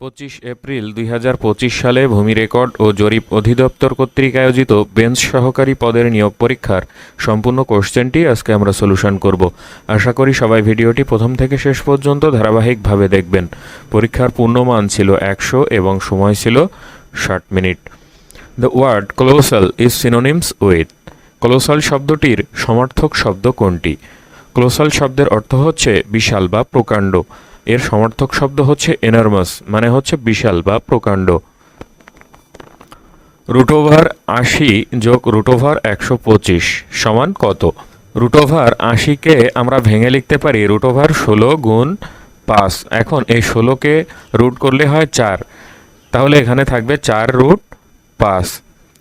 পঁচিশ এপ্রিল দুই হাজার পঁচিশ সালে ভূমি রেকর্ড ও জরিপ অধিদপ্তর কর্তৃক আয়োজিত বেঞ্চ সহকারী পদের নিয়োগ পরীক্ষার সম্পূর্ণ কোশ্চেনটি আজকে আমরা সলিউশন করব। আশা করি সবাই ভিডিওটি প্রথম থেকে শেষ পর্যন্ত ধারাবাহিকভাবে দেখবেন। পরীক্ষার পূর্ণমান ছিল একশো এবং সময় ছিল ষাট minute. The word colossal is synonyms with colossal শব্দটির সমার্থক শব্দ কোনটি? ক্লোসাল শব্দের অর্থ হচ্ছে বিশাল বা প্রকাণ্ড। এর সমর্থক শব্দ হচ্ছে এনার্মাস মানে হচ্ছে বিশাল বা প্রকাণ্ড। রুটোভার আশি যোগ রুটোভার একশো পঁচিশ সমান কত? রুটোভার আশিকে আমরা ভেঙে লিখতে পারি রুটোভার ষোলো গুণ পাঁচ। এখন এই ষোলোকে রুট করলে হয় চার। তাহলে এখানে থাকবে চার রুট পাঁচ।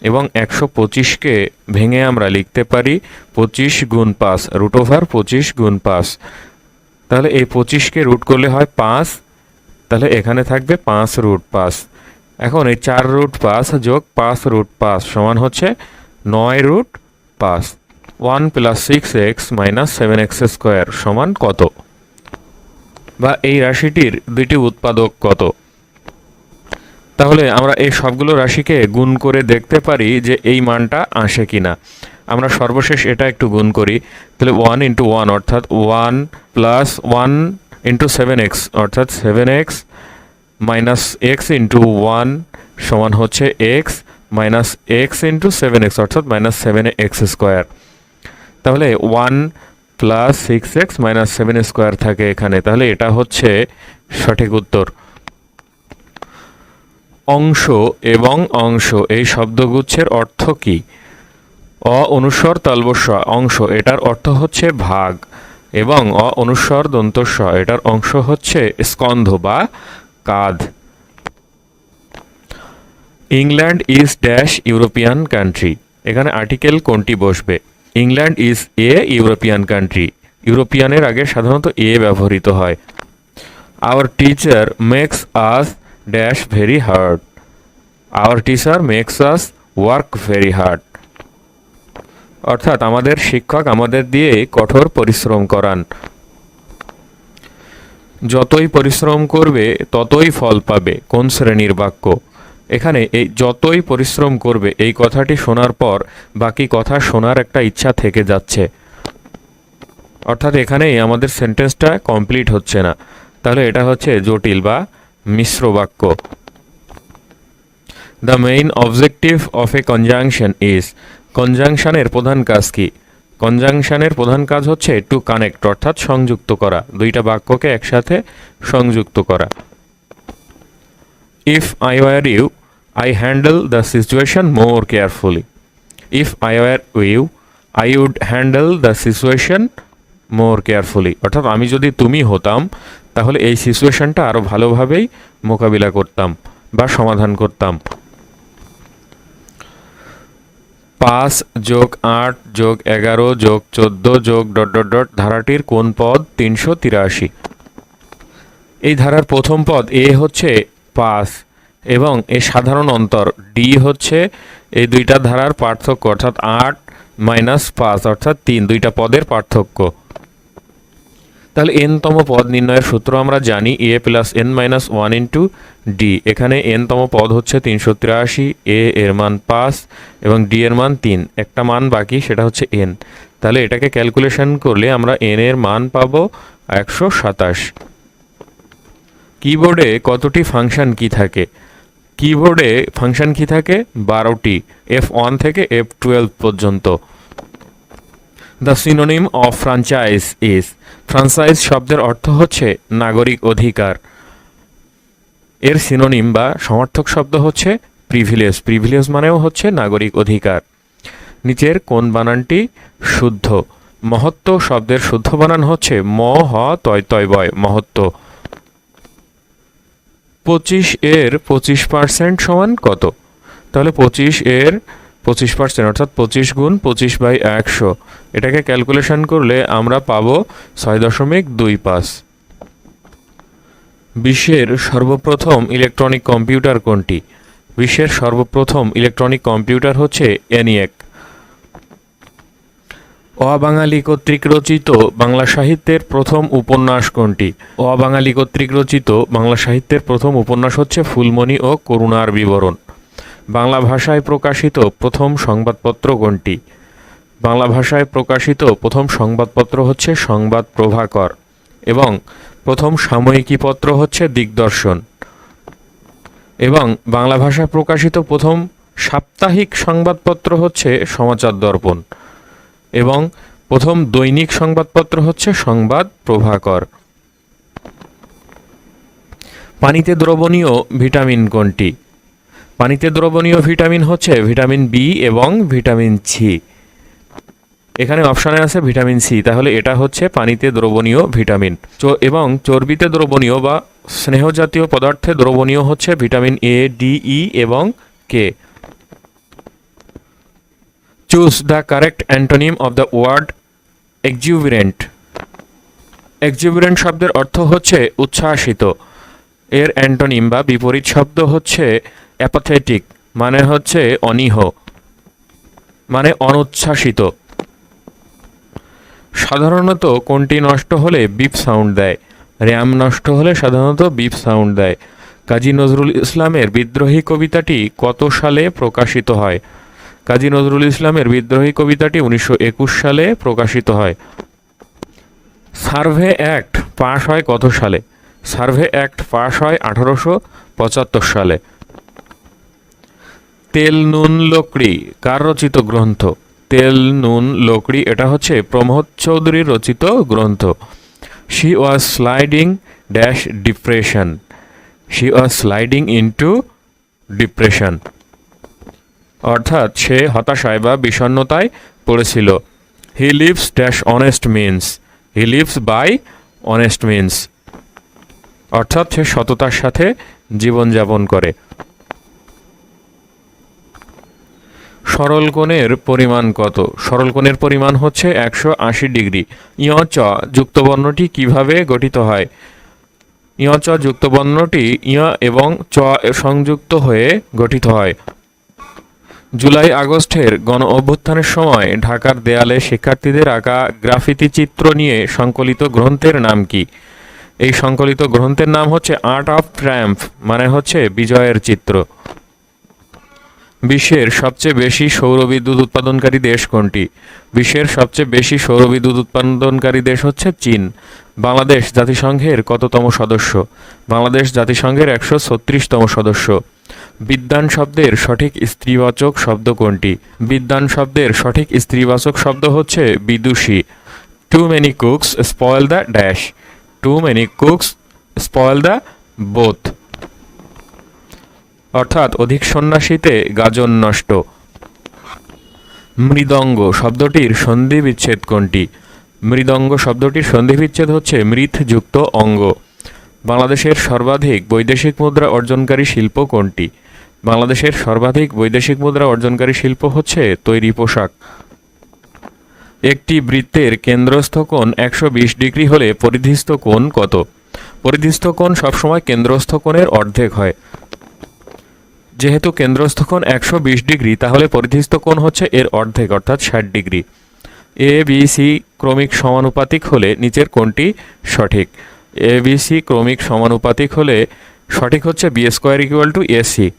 এবং একশো পঁচিশকে ভেঙে আমরা লিখতে পারি পঁচিশ গুণ পাঁচ রুট ওভার পঁচিশ গুণ পাঁচ। তাহলে এই পঁচিশকে রুট করলে হয় পাঁচ, তাহলে এখানে থাকবে পাঁচ রুট পাঁচ। এখন এই চার রুট পাঁচ যোগ পাঁচ রুট পাঁচ সমান হচ্ছে নয় রুট পাঁচ। One plus six x minus seven x square সমান কত? বা এই রাশিটির দুইটি উৎপাদক কত? তাহলে আমরা এই সবগুলো রাশিকে গুণ করে দেখতে পারি যে এই মানটা আসে কিনা। আমরা সর্বশেষ এটা একটু গুণ করি, তাহলে ওয়ান ইন্টু ওয়ান অর্থাৎ one plus one into seven x অর্থাৎ seven x minus x into one সমান হচ্ছে x minus x into seven x অর্থাৎ মাইনাস সেভেন এক্স স্কোয়ার তাহলে one plus six x minus seven square থাকে এখানে, তাহলে এটা হচ্ছে সঠিক উত্তর। অংশ এবং অংশ, এই শব্দগুচ্ছের অর্থ কি? অ অনুস্বর তালবস্য অংশ, এটার অর্থ হচ্ছে ভাগ, এবং অ অনুস্বর দন্তস্ব, এটার অংশ হচ্ছে স্কন্ধ বা কাঁধ। England is dash European country. এখানে আর্টিকেল কোনটি বসবে? England is a European country. ইউরোপিয়ানের আগে সাধারণত এ ব্যবহৃত হয়। Our teacher makes us dash very hard our teacher makes us work very hard অর্থাৎ আমাদের শিক্ষক আমাদের দিয়ে কঠোর পরিশ্রম করান। যতই পরিশ্রম করবে, ততই ফল পাবে কোন শ্রেণির বাক্য। এখানে এই যতই পরিশ্রম করবে, এই কথাটি শোনার পর বাকি কথা শোনার একটা ইচ্ছা থেকে যাচ্ছে। অর্থাৎ এখানেই আমাদের সেন্টেন্সটা কমপ্লিট হচ্ছে না। তাহলে এটা হচ্ছে জটিল বা মিশ্র বাক্য। The main objective of a conjunction is কনজাংশনের প্রধান কাজ কি? কনজাংশনের প্রধান কাজ হচ্ছে টু কানেক্ট অর্থাৎ সংযুক্ত করা। দুইটা বাক্যকে একসাথে সংযুক্ত করা। If I were you I handle the situation more carefully if I were you I would handle the situation more carefully অর্থাৎ আমি যদি তুমি হতাম, তাহলে এই সিচুয়েশনটা আরও ভালোভাবেই মোকাবিলা করতাম বা সমাধান করতাম। পাঁচ যোগ আট যোগ এগারো যোগ চোদ্দ যোগ ডট ডট ডট ধারাটির কোন পদ? তিনশো তিরাশি। এই ধারার প্রথম পদ এ হচ্ছে পাঁচ এবং এর সাধারণ অন্তর ডি হচ্ছে এই দুইটা ধারার পার্থক্য, অর্থাৎ আট মাইনাস পাঁচ, অর্থাৎ তিন, দুইটা পদের পার্থক্য। তাহলে এনতম পদ নির্ণয়ের সূত্র আমরা জানি a plus n minus one into d এখানে এনতম পদ হচ্ছে তিনশো তিরাশি এ এর মান পাঁচ এবং ডি এর মান তিন। একটা মান বাকি, সেটা হচ্ছে এন তাহলে এটাকে ক্যালকুলেশন করলে আমরা এন এর মান পাবো একশো সাতাশ। কিবোর্ডে কতটি ফাংশন কি থাকে? কিবোর্ডে ফাংশন কি থাকে বারোটি এফ ওয়ান থেকে এফ টুয়েলভ পর্যন্ত। The synonym of franchise is franchise শব্দের অর্থ হচ্ছে নাগরিক অধিকার। এর সিনোনিম বা সমর্থক শব্দ হচ্ছে প্রিভিলেজ প্রিভিলেজ মানেও হচ্ছে নাগরিক অধিকার। নিচের কোন বানানটি শুদ্ধ? মহত্ব শব্দের শুদ্ধ বানান হচ্ছে ম, হ, তয় তয়, বয়, মহত্ব। পঁচিশ এর পঁচিশ পার্সেন্ট সমান কত? তাহলে পঁচিশ এর পঁচিশ পার্সেন্ট অর্থাৎ পঁচিশ গুণ পঁচিশ বাই একশো। এটাকে ক্যালকুলেশন করলে আমরা পাবো ছয় দশমিক দুই পাঁচ। বিশ্বের সর্বপ্রথম ইলেকট্রনিক কম্পিউটার কোনটি? বিশ্বের সর্বপ্রথম ইলেকট্রনিক কম্পিউটার হচ্ছে এনিয়েক অবাঙালি কর্তৃক রচিত বাংলা সাহিত্যের প্রথম উপন্যাস কোনটি? অবাঙালি কর্তৃক রচিত বাংলা সাহিত্যের প্রথম উপন্যাস হচ্ছে ফুলমণি ও করুণার বিবরণ। বাংলা ভাষায় প্রকাশিত প্রথম সংবাদপত্র কোনটি? বাংলা ভাষায় প্রকাশিত প্রথম সংবাদপত্র হচ্ছে সংবাদ প্রভাকর এবং প্রথম সাময়িকী পত্র হচ্ছে দিগদর্শন। এবং বাংলা ভাষায় প্রকাশিত প্রথম সাপ্তাহিক সংবাদপত্র হচ্ছে সমাচার দর্পণ এবং প্রথম দৈনিক সংবাদপত্র হচ্ছে সংবাদ প্রভাকর। পানিতে দ্রবণীয় ভিটামিন কোনটি? পানিতে দ্রবণীয় ভিটামিন হচ্ছে ভিটামিন বি এবং ভিটামিন সি। এখানে অপশানে আছে ভিটামিন সি, তাহলে এটা হচ্ছে পানিতে দ্রবণীয় ভিটামিন। এবং চর্বিতে দ্রবণীয় বা স্নেহজাতীয় পদার্থে দ্রবণীয় হচ্ছে ভিটামিন এ, ডি, ই এবং K. Choose the correct antonym of the word exuberant exuberant শব্দের অর্থ হচ্ছে উচ্ছ্বাসিত। এর অ্যান্টোনিম বা বিপরীত শব্দ হচ্ছে অ্যাপাথেটিক মানে হচ্ছে অনীহ মানে অনুচ্ছ্বাসিত। সাধারণত কোনটি নষ্ট হলে বিপ সাউন্ড দেয়? র্যাম নষ্ট হলে সাধারণত বিপ সাউন্ড দেয়। কাজী নজরুল ইসলামের বিদ্রোহী কবিতাটি কত সালে প্রকাশিত হয়? কাজী নজরুল ইসলামের বিদ্রোহী কবিতাটি উনিশশো একুশ সালে প্রকাশিত হয়। সার্ভে অ্যাক্ট পাশ হয় কত সালে? সার্ভে অ্যাক্ট পাশ হয় আঠারোশো পঁচাত্তর সালে। তেল, নুন, লোকড়ি, কার রচিত গ্রন্থ? তেল, নুন, লোকড়ি, এটা হচ্ছে প্রমোদ চৌধুরীর রচিত গ্রন্থ। She was sliding dash depression she was sliding into depression অর্থাৎ সে হতাশায় বা বিষণ্ণতায় পড়েছিল। He lives dash honest means he lives by honest means অর্থাৎ সে সততার সাথে জীবনযাপন করে। সরল কোণের পরিমাণ কত? সরল কোণের পরিমাণ হচ্ছে একশো আশি ডিগ্রি। ইয় চ, যুক্তবর্ণটি কীভাবে গঠিত হয়? ইয় চ, যুক্তবর্ণটি ইয় এবং চ সংযুক্ত হয়ে গঠিত হয়। জুলাই আগস্টের গণ অভ্যুত্থানের সময় ঢাকার দেয়ালে শিক্ষার্থীদের আঁকা গ্রাফিতি চিত্র নিয়ে সংকলিত গ্রন্থের নাম কি? এই সংকলিত গ্রন্থের নাম হচ্ছে আর্ট অফ ট্রায়াম্ফ মানে হচ্ছে বিজয়ের চিত্র। বিশ্বের সবচেয়ে বেশি সৌরবিদ্যুৎ উৎপাদনকারী দেশ কোনটি? বিশ্বের সবচেয়ে বেশি সৌরবিদ্যুৎ উৎপাদনকারী দেশ হচ্ছে চীন। বাংলাদেশ জাতিসংঘের কততম সদস্য? বাংলাদেশ জাতিসংঘের একশো ছত্রিশতম সদস্য। বিদ্যান শব্দের সঠিক স্ত্রীবাচক শব্দ কোনটি? বিদ্যান শব্দের সঠিক স্ত্রীবাচক শব্দ হচ্ছে বিদুষী। Too many cooks spoil the dash too many cooks spoil the broth অর্থাৎ অধিক সন্ন্যাসীতে গাজন নষ্ট। মৃদঙ্গ শব্দটির সন্ধি বিচ্ছেদ কোনটি? মৃদঙ্গ শব্দটির সন্ধি বিচ্ছেদ হচ্ছে মৃৎযুক্ত অঙ্গ। বাংলাদেশের সর্বাধিক বৈদেশিক মুদ্রা অর্জনকারী শিল্প কোনটি? বাংলাদেশের সর্বাধিক বৈদেশিক মুদ্রা অর্জনকারী শিল্প হচ্ছে তৈরি পোশাক। একটি বৃত্তের কেন্দ্রস্থ কোণ একশো বিশ ডিগ্রি হলে পরিধিস্থ কোণ কত? পরিধিস্থ কোণ সবসময় কেন্দ্রস্থ কোণের অর্ধেক হয়। যেহেতু কেন্দ্রস্থ কোণ একশো বিশ ডিগ্রি, তাহলে পরিধিস্থ কোণ হচ্ছে এর অর্ধেক, অর্থাৎ ষাট ডিগ্রি। এ, বি, সি ক্রমিক সমানুপাতিক হলে নিচের কোণটি সঠিক। এ, বি, সি ক্রমিক সমানুপাতিক হলে সঠিক হচ্ছে b square equal to ac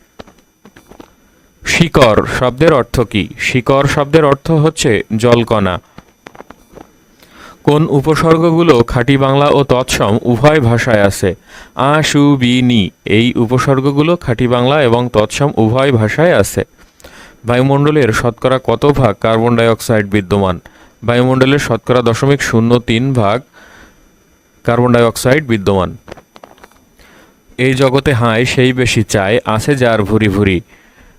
শিকড় শব্দের অর্থ কি? শিকড় শব্দের অর্থ হচ্ছে জলকণা। কোন উপসর্গগুলো খাঁটি বাংলা ও তৎসম উভয় ভাষায় আছে? আ, সু, বি, নি। এই উপসর্গগুলো খাঁটি বাংলা এবং তৎসম উভয় ভাষায় আছে। বায়ুমণ্ডলের শতকরা কত ভাগ কার্বন ডাইঅক্সাইড বিদ্যমান? বায়ুমণ্ডলের শতকরা দশমিক শূন্য তিন ভাগ কার্বন ডাইঅক্সাইড বিদ্যমান। এই জগতে হায়, সেই বেশি চায় আছে যার ভুরি ভুরি।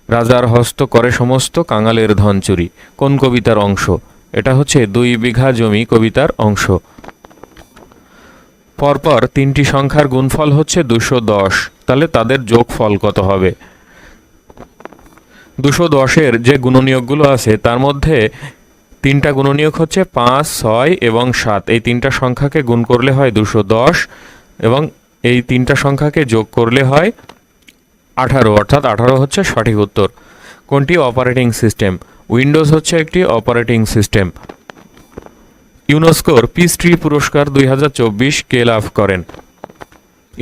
রাজার হস্ত করে সমস্ত কাঙালের ধন চুরি কোন কবিতার অংশ? এটা হচ্ছে দুই বিঘা জমি কবিতার অংশ। পরপর তিনটি সংখ্যার গুণফল হচ্ছে দুশো দশ। তাহলে তাদের যোগফল কত হবে? দুশো দশের যে গুণনীয়কগুলো আছে, তার মধ্যে তিনটা গুণনীয়ক হচ্ছে পাঁচ, ছয় এবং সাত। এই তিনটা সংখ্যাকে গুণ করলে হয় দুশো দশ এবং এই তিনটা সংখ্যাকে যোগ করলে হয় আঠারো। অর্থাৎ আঠারো হচ্ছে সঠিক উত্তর। কোনটি? Operating system. উইন্ডোজ হচ্ছে একটি অপারেটিং সিস্টেম। ইউনেস্কোর পিস ট্রি পুরস্কার দুই হাজার চব্বিশ কে লাভ করেন?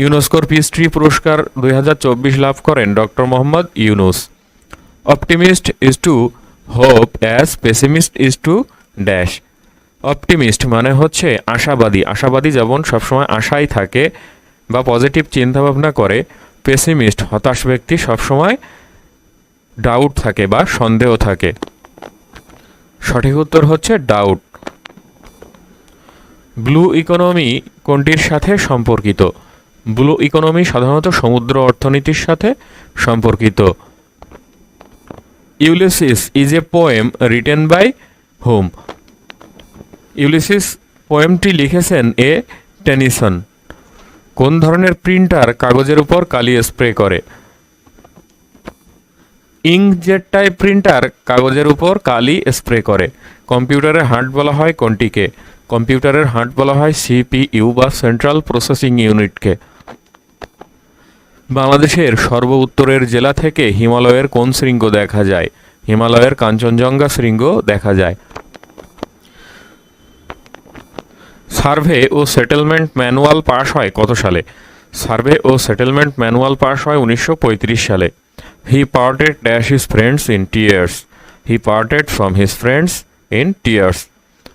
ইউনেস্কোর পিস ট্রি পুরস্কার দুই হাজার চব্বিশ লাভ করেন doctor Mohammad Yunus. Optimist is to hope as pessimist is to dash. Optimist মানে হচ্ছে আশাবাদী। আশাবাদী যেমন সবসময় আশাই থাকে বা পজিটিভ চিন্তাভাবনা করে, পেসিমিস্ট হতাশ ব্যক্তি সবসময় ডাউট থাকে বা সন্দেহ থাকে। সঠিক উত্তর হচ্ছে ডাউট ব্লু ইকোনমি কোনটির সাথে সম্পর্কিত? ব্লু ইকোনমি সাধারণত সমুদ্র অর্থনীতির সাথে সম্পর্কিত। Ulysses is a poem written by whom Ulysses পোয়েমটি লিখেছেন এ টেনিসন কোন ধরনের প্রিন্টার কাগজের উপর কালি স্প্রে করে? ইঙ্কজেট টাইপ প্রিন্টার কাগজের উপর কালি স্প্রে করে। কম্পিউটারের হার্ট বলা হয় কোনটিকে? কম্পিউটারের হার্ট বলা হয় সিপিইউ বা সেন্ট্রাল প্রসেসিং ইউনিটকে। বাংলাদেশের সর্ব উত্তরের জেলা থেকে হিমালয়ের কোন শৃঙ্গ দেখা যায়? হিমালয়ের কাঞ্চনজঙ্ঘা শৃঙ্গ দেখা যায়। সার্ভে ও সেটেলমেন্ট ম্যানুয়াল পাশ হয় কত সালে? সার্ভে ও সেটেলমেন্ট ম্যানুয়াল পাশ হয় উনিশশো পঁয়ত্রিশ সালে। He parted dash his friends in tears he parted from his friends in tears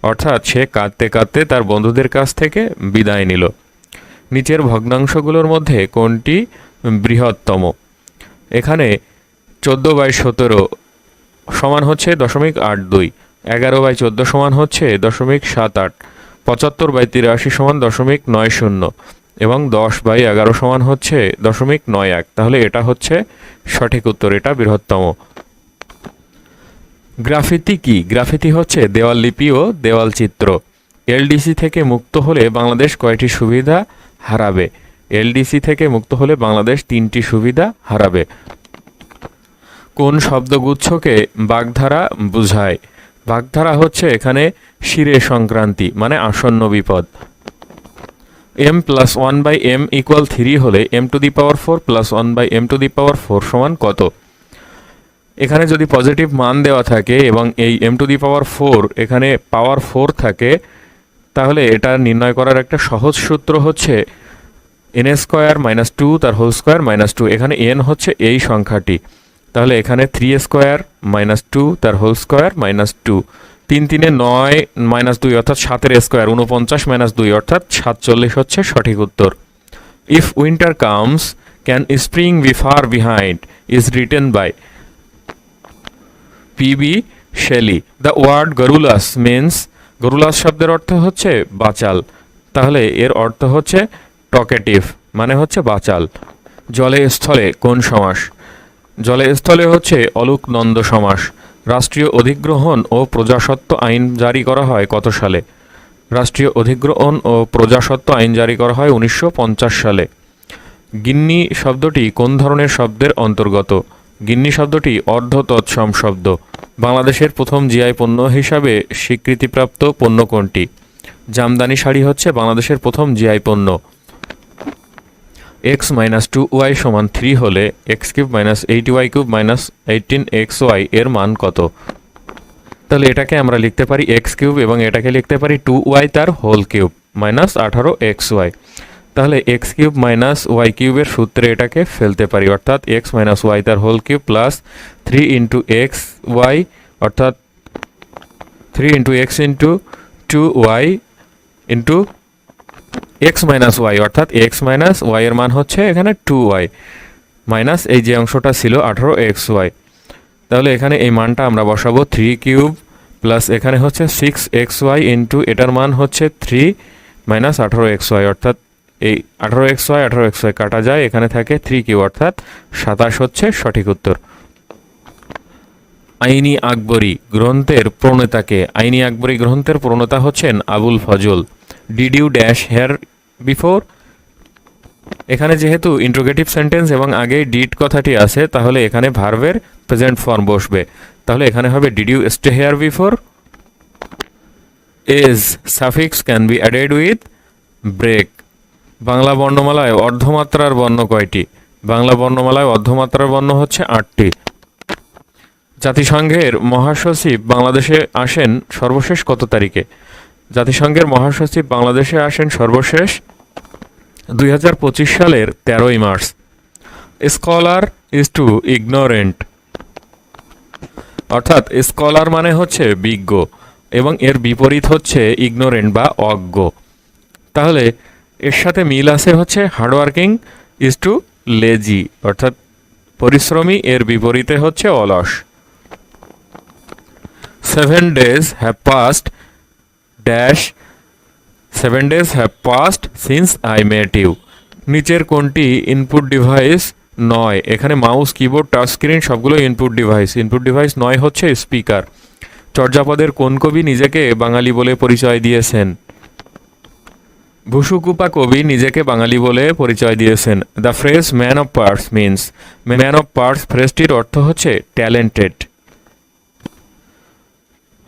অর্থাৎ সে কাঁদতে কাঁদতে তার বন্ধুদের কাছ থেকে বিদায় নিল। নিচের ভগ্নাংশগুলোর মধ্যে কোনটি বৃহত্তম? এখানে চোদ্দ বাই সতেরো সমান হচ্ছে দশমিক আট দুই। এগারো বাই চোদ্দ সমান হচ্ছে দশমিক সাত আট। পঁচাত্তর বাই তিরাশি সমান দশমিক নয় শূন্য। এবং দশ বাই এগারো সমান হচ্ছে দশমিক নয় এক। তাহলে এটা হচ্ছে সঠিক উত্তর, এটা বৃহত্তম। গ্রাফিতি কি? গ্রাফিতি হচ্ছে দেওয়াল লিপি ও দেওয়াল চিত্র। এলডিসি থেকে মুক্ত হলে বাংলাদেশ কয়টি সুবিধা হারাবে? এলডিসি থেকে মুক্ত হলে বাংলাদেশ তিনটি সুবিধা হারাবে। কোন শব্দগুচ্ছকে বাগধারা বুঝায়? বাগধারা হচ্ছে এখানে শিরে সংক্রান্তি মানে আসন্ন বিপদ। M plus one by m equal three হলে m to the power four plus one by m to the power four সমান কত? এখানে যদি পজিটিভ মান দেওয়া থাকে এবং এই m to the power four এখানে পাওয়ার ফোর থাকে, তাহলে এটা নির্ণয় করার একটা সহজ সূত্র হচ্ছে এন স্কোয়ার মাইনাস টু তার হোল স্কোয়ার মাইনাস টু এখানে এন হচ্ছে এই সংখ্যাটি। তাহলে এখানে থ্রি স্কোয়ার মাইনাস টু তার হোল স্কোয়ার মাইনাস টু তিন তিনে নয় মাইনাস দুই অর্থাৎ সাতের স্কোয়ার উনপঞ্চাশ মাইনাস দুই অর্থাৎ সাতচল্লিশ হচ্ছে সঠিক উত্তর। If winter comes can spring be far behind is written by PB Shelley the word garrulous means garrulous শব্দের অর্থ হচ্ছে বাচাল। তাহলে এর অর্থ হচ্ছে টকেটিভ মানে হচ্ছে বাচাল। জলে স্থলে কোন সমাস? জলে স্থলে হচ্ছে অলোক নন্দ সমাস। রাষ্ট্রীয় অধিগ্রহণ ও প্রজাসত্ব আইন জারি করা হয় কত সালে? রাষ্ট্রীয় অধিগ্রহণ ও প্রজাসত্ব আইন জারি করা হয় উনিশশো পঞ্চাশ সালে। গিন্নি শব্দটি কোন ধরনের শব্দের অন্তর্গত? গিন্নি শব্দটি অর্ধ তৎসম শব্দ। বাংলাদেশের প্রথম জিআই পণ্য হিসাবে স্বীকৃতিপ্রাপ্ত পণ্য কোনটি? জামদানি শাড়ি হচ্ছে বাংলাদেশের প্রথম জিআই পণ্য। এক্স মাইনাস টু ওয়াই সমান থ্রি হলে x cube minus eight y cube minus eighteen x y এর মান কত? তাহলে এটাকে আমরা লিখতে পারি এক্স কিউব এবং এটাকে লিখতে পারি টু ওয়াই তার হোল কিউব মাইনাস আঠারো এক্স ওয়াই তাহলে এক্স কিউব মাইনাস ওয়াই কিউবের সূত্রে এটাকে ফেলতে পারি, অর্থাৎ এক্স মাইনাস ওয়াই তার whole cube plus three into x y অর্থাৎ three into x into two y into x minus y অর্থাৎ এক্স মাইনাস ওয়াই এর মান হচ্ছে এখানে টু ওয়াই মাইনাস এই যে অংশটা ছিল আঠারো এক্স ওয়াই তাহলে এখানে এই মানটা আমরা বসাবো থ্রি কিউব প্লাস এখানে হচ্ছে সিক্স এক্স ওয়াই ইন্টু এটার মান হচ্ছে থ্রি মাইনাস আঠারো এক্স ওয়াই অর্থাৎ এই আঠারো এক্স ওয়াই আঠারো এক্স ওয়াই কাটা যায়, এখানে থাকে থ্রি কিউ অর্থাৎ সাতাশ হচ্ছে সঠিক উত্তর। আইনি আকবরী গ্রন্থের প্রণেতাকে, আইনি আকবরী গ্রন্থের প্রণেতা হচ্ছেন Abul Fazl. Did you dash hear before এখানে যেহেতু ইন্ট্রোগেটিভ সেন্টেন্স এবং আগে ডিড কথাটি আছে, তাহলে এখানে ভার্বের প্রেজেন্ট ফর্ম বসবে। তাহলে এখানে হবে did you stay here before age suffix can be added with break Bangla বর্ণমালায় অর্ধমাত্রার বর্ণ কয়টি? বাংলা বর্ণমালায় অর্ধমাত্রার বর্ণ হচ্ছে আটটি। জাতিসংঘের মহাসচিব বাংলাদেশে আসেন সর্বশেষ কত তারিখে? জাতিসংঘের মহাসচিব বাংলাদেশে আসেন সর্বশেষ দুই হাজার পঁচিশ সালের তেরোই March. Scholar is to ignorant. অর্থাৎ স্কলার মানে হচ্ছে বিজ্ঞ এবং এর বিপরীত হচ্ছে ইগনোরেন্ট বা অজ্ঞ। তাহলে এর সাথে মিল আছে হচ্ছে হার্ডওয়ার্কিং ইজ টু লেজি, অর্থাৎ পরিশ্রমী এর বিপরীতে হচ্ছে অলস। Seven days have passed dash seven days have passed since I met you নিচের কোনটি ইনপুট ডিভাইস নয়? এখানে মাউস কিবোর্ড টাচ স্ক্রিন সবগুলো ইনপুট ডিভাইস ইনপুট ডিভাইস নয় হচ্ছে স্পিকার চর্যাপদের কোন কবি নিজেকে বাঙালি বলে পরিচয় দিয়েছেন? ভুসুকুপা কবি নিজেকে বাঙালি বলে পরিচয় দিয়েছেন। The phrase man of parts means man of parts ফ্রেজটির অর্থ হচ্ছে talented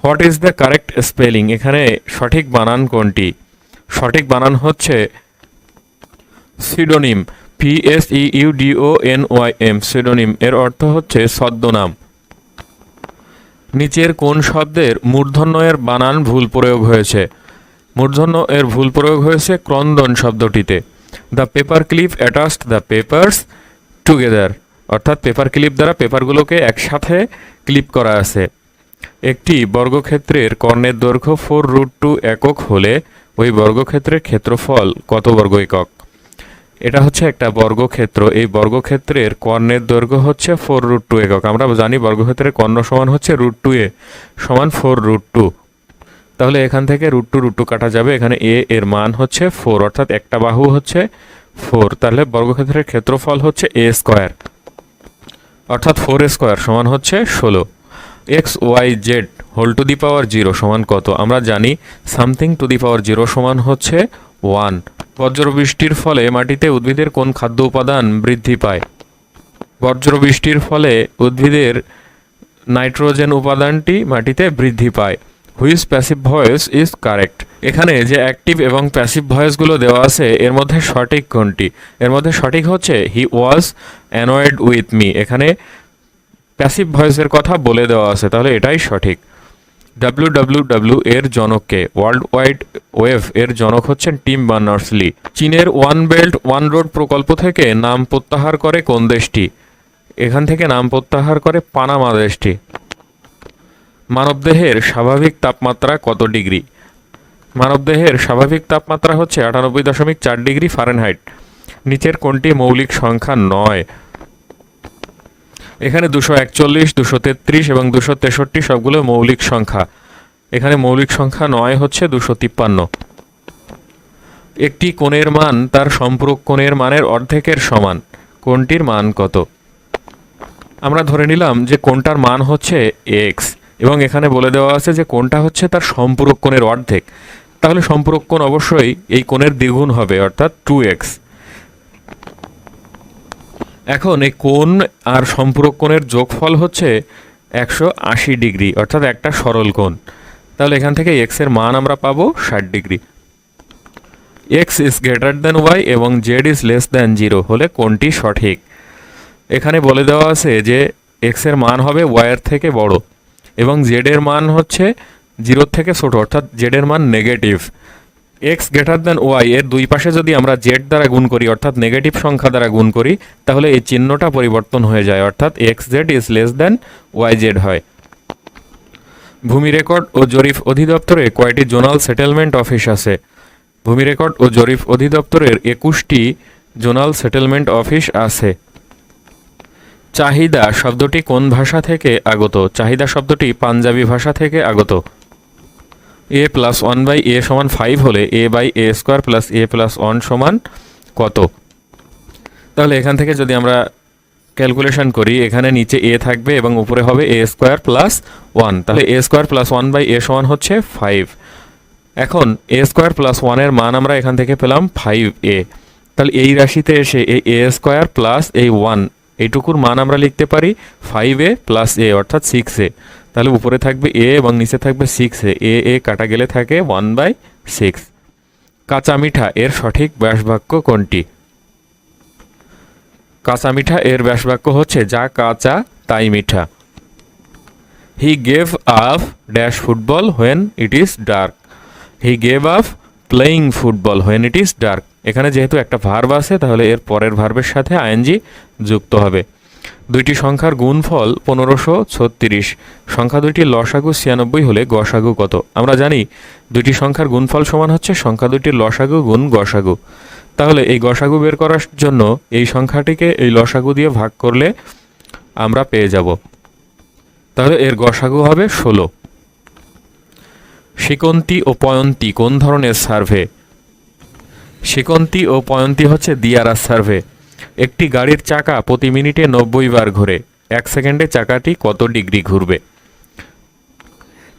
what is the correct spelling এখানে সঠিক বানান কোনটি? সঠিক বানান হচ্ছে pseudonym P S E U D O N Y M pseudonym এর অর্থ হচ্ছে ছদ্মনাম। নিচের কোন শব্দের মূর্ধন্য এর বানান ভুল প্রয়োগ হয়েছে? মূর্ধন্য এর ভুল প্রয়োগ হয়েছে ক্রন্দন শব্দটিতে। The paper clip attached the papers together অর্থাৎ পেপার ক্লিপ দ্বারা পেপারগুলোকে একসাথে ক্লিপ করা আছে। একটি বর্গক্ষেত্রের কর্ণের দৈর্ঘ্য ফোর রুট টু একক হলে ওই বর্গক্ষেত্রের ক্ষেত্রফল কত বর্গ একক? এটা হচ্ছে একটা বর্গক্ষেত্র। এই বর্গক্ষেত্রের কর্ণের দৈর্ঘ্য হচ্ছে ফোর রুট টু একক। আমরা জানি বর্গক্ষেত্রের কর্ণ সমান হচ্ছে রুট টু এ সমান ফোর রুট টু। তাহলে এখান থেকে রুট টু রুট টু কাটা যাবে। এখানে এ এর মান হচ্ছে ফোর, অর্থাৎ একটা বাহু হচ্ছে ফোর। তাহলে বর্গক্ষেত্রের ক্ষেত্রফল হচ্ছে এ স্কোয়ার, অর্থাৎ ফোর স্কোয়ার সমান হচ্ছে ষোলো। X y z whole to the power zero সমান কত? আমরা জানি something to the power zero সমান হচ্ছে ওয়ান বজ্রবৃষ্টির ফলে মাটিতে উদ্ভিদের কোন খাদ্য উপাদান বৃদ্ধি পায়? বজ্রবৃষ্টির ফলে উদ্ভিদের নাইট্রোজেন উপাদানটি মাটিতে বৃদ্ধি পায়। হুইস প্যাসিভ ভয়েস ইজ কারেক্ট এখানে যে অ্যাক্টিভ এবং প্যাসিভ ভয়েসগুলো দেওয়া আছে, এর মধ্যে সঠিক কোনটি? এর মধ্যে সঠিক হচ্ছে he was annoyed with me এখানে প্যাসিভ ভয়েসের কথা বলে দেওয়া আছে, তাহলে এটাই সঠিক। ডাব্লিউ ডাব্লিউ ডাব্লিউ এর জনককে ওয়ার্ল্ড ওয়াইড ওয়েভ এর জনক হচ্ছেন টিম বার্নার্স লি চীনের ওয়ান বেল্ট ওয়ান রোড প্রকল্প থেকে নাম প্রত্যাহার করে কোন দেশটি? এখান থেকে নাম প্রত্যাহার করে পানামা দেশটি। মানবদেহের স্বাভাবিক তাপমাত্রা কত ডিগ্রি? মানবদেহের স্বাভাবিক তাপমাত্রা হচ্ছে আটানব্বই দশমিক চার ডিগ্রি ফারেনহাইট নিচের কোনটি মৌলিক সংখ্যা নয়? এখানে দুশো একচল্লিশ, দুশো তেত্রিশ এবং দুশো তেষট্টি সবগুলো মৌলিক সংখ্যা। এখানে মৌলিক সংখ্যা নয় হচ্ছে দুশো তিপ্পান্ন। একটি কোণের মান তার সম্পূরক কোণের মানের অর্ধেকের সমান। কোনটির মান কত? আমরা ধরে নিলাম যে কোনটার মান হচ্ছে এক্স এবং এখানে বলে দেওয়া আছে যে কোনটা হচ্ছে তার সম্পূরক কোণের অর্ধেক। তাহলে সম্পূরক কোণ অবশ্যই এই কোণের দ্বিগুণ হবে, অর্থাৎ টু এক্স। এখন এই কোণ আর সম্পূরক কোণের যোগফল হচ্ছে একশো আশি ডিগ্রি, অর্থাৎ একটা সরল কোণ। তাহলে এখান থেকে এক্সের মান আমরা পাবো ষাট degree. X is greater than y এবং z is less than zero হলে কোনটি সঠিক। এখানে বলে দেওয়া আছে যে এক্সের মান হবে ওয়াইয়ের থেকে বড় এবং জেড এর মান হচ্ছে জিরোর থেকে ছোট, অর্থাৎ জেড এর মান negative x greater than y এর দুই পাশে যদি আমরা জেড দ্বারা গুণ করি, অর্থাৎ নেগেটিভ সংখ্যা দ্বারা গুণ করি, তাহলে এই চিহ্নটা পরিবর্তন হয়ে যায়, অর্থাৎ x z is less than y z হয়। ভূমি রেকর্ড ও জরিফ অধিদপ্তরে কয়টি জোনাল সেটেলমেন্ট অফিস আছে? ভূমি রেকর্ড ও জরিফ অধিদপ্তরের একুশটি জোনাল সেটেলমেন্ট অফিস আছে। চাহিদা শব্দটি কোন ভাষা থেকে আগত? চাহিদা শব্দটি পাঞ্জাবি ভাষা থেকে আগত। A plus one by a সমান ফাইভ হলে a by a square plus a plus one সমান কত? তাহলে এখান থেকে যদি আমরা ক্যালকুলেশন করি, এখানে নিচে এ থাকবে এবং উপরে হবে এ স্কোয়ার প্লাস ওয়ান তাহলে a square plus one by a সমান হচ্ছে ফাইভ এখন এ স্কোয়ার প্লাস ওয়ানের মান আমরা এখান থেকে পেলাম ফাইভ এ তাহলে এই রাশিতে এসে এই এ স্কোয়ার প্লাস এই ওয়ান এইটুকুর মান আমরা লিখতে পারি ফাইভ এ প্লাস এ অর্থাৎ সিক্স এ তাহলে উপরে থাকবে এ এবং নিচে থাকবে সিক্স এ। এ এ কাটা গেলে থাকে ওয়ান বাই সিক্স কাঁচা মিঠা এর সঠিক ব্যাসবাক্য কোনটি? কাঁচা মিঠা এর ব্যাসবাক্য হচ্ছে, যা কাঁচা, তাই মিঠা। He gave up dash football when it is dark he gave up playing football when it is dark এখানে যেহেতু একটা ভার্ব আছে, তাহলে এর পরের ভার্বের সাথে আইএনজি যুক্ত হবে। দুইটি সংখ্যার গুণফল পনেরোশো ছত্রিশ। সংখ্যা দুইটি লসাগু ছিয়ানব্বই হলে গসাগু কত? আমরা জানি দুইটি সংখ্যার গুণফল সমান হচ্ছে সংখ্যা দুইটির লসাগু গুণ গসাগু। তাহলে এই গসাগু বের করার জন্য এই সংখ্যাটিকে এই লসাগু দিয়ে ভাগ করলে আমরা পেয়ে যাব। তাহলে এর গসাগু হবে ষোলো। শিকন্তি ও পয়ন্তি কোন ধরনের সার্ভে? শিকন্তি ও পয়ন্তি হচ্ছে দিয়ারা সার্ভে। একটি গাড়ির চাকা প্রতি মিনিটে নব্বই বার ঘোরে। এক সেকেন্ডে চাকাটি কত ডিগ্রি ঘুরবে?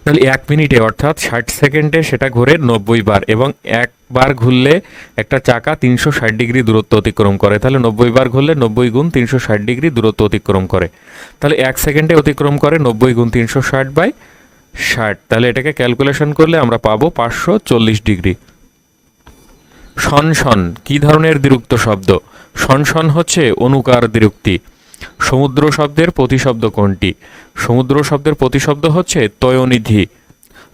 তাহলে এক মিনিটে অর্থাৎ ষাট সেকেন্ডে সেটা ঘুরে নব্বই বার এবং একবার ঘুরলে একটা চাকা তিনশো ষাট ডিগ্রি দূরত্ব অতিক্রম করে। তাহলে নব্বই বার ঘুরলে নব্বই গুণ তিনশো ষাট ডিগ্রি দূরত্ব অতিক্রম করে। তাহলে এক সেকেন্ডে অতিক্রম করে নব্বই গুণ তিনশো ষাট বাই ষাট। তাহলে এটাকে ক্যালকুলেশন করলে আমরা পাবো পাঁচশো চল্লিশ ডিগ্রি। শনশন কি ধরনের দ্বিরুক্ত শব্দ? শনশন হচ্ছে অনুকার দ্বিরুক্তি। সমুদ্র শব্দের প্রতিশব্দ কোনটি? সমুদ্র শব্দের প্রতিশব্দ হচ্ছে তয়োনিধি।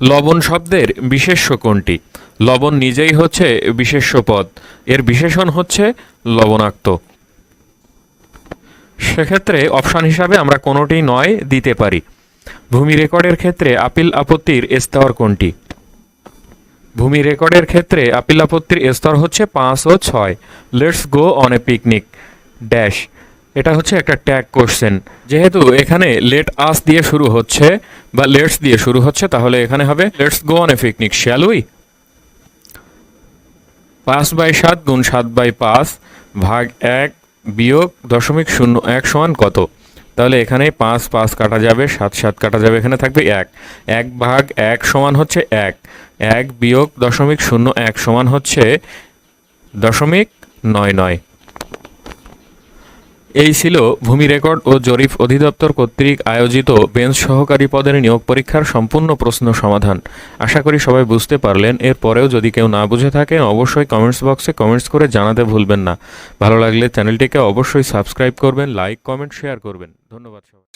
লবণ শব্দের বিশেষ্য কোনটি? লবণ নিজেই হচ্ছে বিশেষ্য পদ। এর বিশেষণ হচ্ছে লবণাক্ত। সেক্ষেত্রে অপশান হিসাবে আমরা কোনোটি নয় দিতে পারি। ভূমি রেকর্ডের ক্ষেত্রে আপিল আপত্তির স্তর কোনটি? ভূমি রেকর্ডের ক্ষেত্রে আপিল আপত্তির স্তর হচ্ছে পাঁচ ও ছয়। Let's go on a picnic dash এটা হচ্ছে একটা ট্যাগ কোশ্চেন যেহেতু এখানে লেট আস দিয়ে শুরু হচ্ছে বা লেটস দিয়ে শুরু হচ্ছে, তাহলে এখানে হবে let's go on a picnic shall we পাঁচ বাই সাত গুণ সাত বাই পাঁচ ভাগ এক বিয়োগ দশমিক শূন্য এক সমান কত? তাহলে এখানে পাঁচ পাঁচ কাটা যাবে, সাত সাত কাটা যাবে, এখানে থাকবে এক। এক ভাগ এক সমান হচ্ছে এক। এক বিয়োগ দশমিক শূন্য এক সমান হচ্ছে দশমিক নয় নয়। এই ছিল ভূমি রেকর্ড ও জরিপ অধিদপ্তর কর্তৃক আয়োজিত বেঞ্চ সহকারী পদের নিয়োগ পরীক্ষার সম্পূর্ণ প্রশ্ন সমাধান। আশা করি সবাই বুঝতে পারলেন। এরপরেও যদি কেউ না বুঝে থাকেন, অবশ্যই কমেন্টস বক্সে কমেন্টস করে জানাতে ভুলবেন না। ভালো লাগলে চ্যানেলটিকে অবশ্যই সাবস্ক্রাইব করবেন লাইক কমেন্ট শেয়ার করবেন। ধন্যবাদ সবাই